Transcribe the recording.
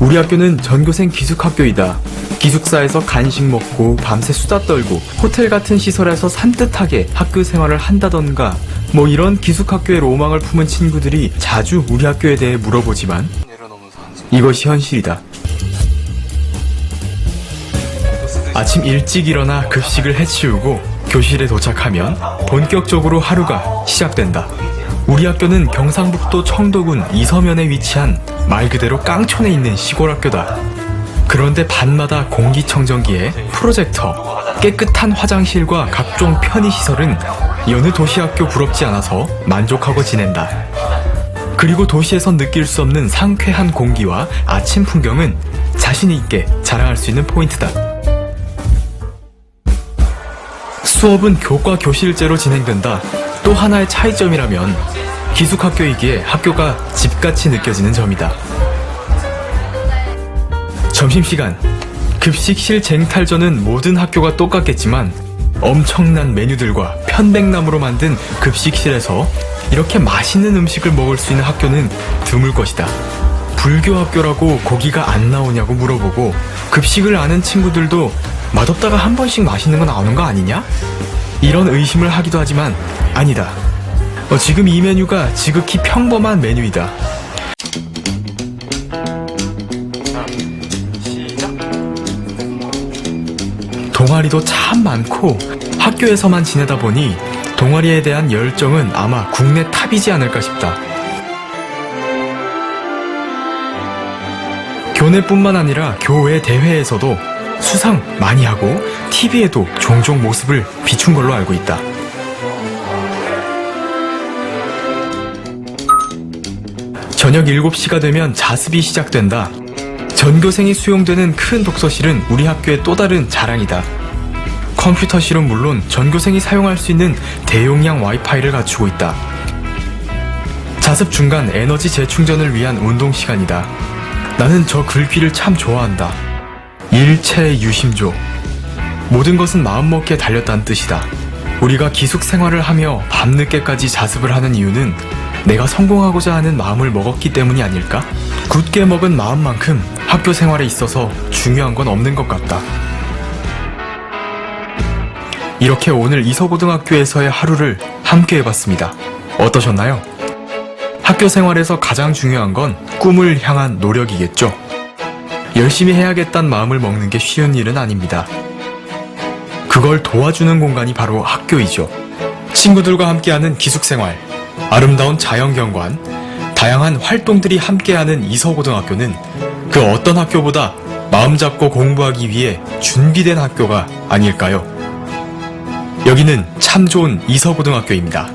우리 학교는 전교생 기숙학교이다. 기숙사에서 간식 먹고 밤새 수다 떨고 호텔 같은 시설에서 산뜻하게 학교 생활을 한다던가 뭐 이런 기숙학교의 로망을 품은 친구들이 자주 우리 학교에 대해 물어보지만 이것이 현실이다. 아침 일찍 일어나 급식을 해치우고 교실에 도착하면 본격적으로 하루가 시작된다. 우리 학교는 경상북도 청도군 이서면에 위치한 말 그대로 깡촌에 있는 시골 학교다. 그런데 밤마다 공기청정기에 프로젝터, 깨끗한 화장실과 각종 편의시설은 여느 도시학교 부럽지 않아서 만족하고 지낸다. 그리고 도시에선 느낄 수 없는 상쾌한 공기와 아침 풍경은 자신 있게 자랑할 수 있는 포인트다. 수업은 교과 교실제로 진행된다. 또 하나의 차이점이라면 기숙학교이기에 학교가 집같이 느껴지는 점이다. 점심시간 급식실 쟁탈전은 모든 학교가 똑같겠지만 엄청난 메뉴들과 편백나무로 만든 급식실에서 이렇게 맛있는 음식을 먹을 수 있는 학교는 드물 것이다. 불교 학교라고 고기가 안 나오냐고 물어보고 급식을 아는 친구들도 맛없다가 한 번씩 맛있는 거 나오는 거 아니냐? 이런 의심을 하기도 하지만 아니다. 어, 지금 이 메뉴가 지극히 평범한 메뉴이다. 동아리도 참 많고 학교에서만 지내다 보니 동아리에 대한 열정은 아마 국내 탑이지 않을까 싶다. 교내뿐만 아니라 교회 대회에서도 수상 많이 하고 TV에도 종종 모습을 비춘 걸로 알고 있다. 저녁 7시가 되면 자습이 시작된다. 전교생이 수용되는 큰 독서실은 우리 학교의 또 다른 자랑이다. 컴퓨터실은 물론 전교생이 사용할 수 있는 대용량 와이파이를 갖추고 있다. 자습 중간 에너지 재충전을 위한 운동 시간이다. 나는 저 글귀를 참 좋아한다. 일체 유심조. 모든 것은 마음먹기에 달렸다는 뜻이다. 우리가 기숙 생활을 하며 밤늦게까지 자습을 하는 이유는 내가 성공하고자 하는 마음을 먹었기 때문이 아닐까? 굳게 먹은 마음만큼 학교 생활에 있어서 중요한 건 없는 것 같다. 이렇게 오늘 이서고등학교에서의 하루를 함께 해봤습니다. 어떠셨나요? 학교 생활에서 가장 중요한 건 꿈을 향한 노력이겠죠. 열심히 해야겠다는 마음을 먹는 게 쉬운 일은 아닙니다. 그걸 도와주는 공간이 바로 학교이죠. 친구들과 함께하는 기숙생활, 아름다운 자연경관, 다양한 활동들이 함께하는 이서고등학교는 그 어떤 학교보다 마음 잡고 공부하기 위해 준비된 학교가 아닐까요? 여기는 참 좋은 이서고등학교입니다.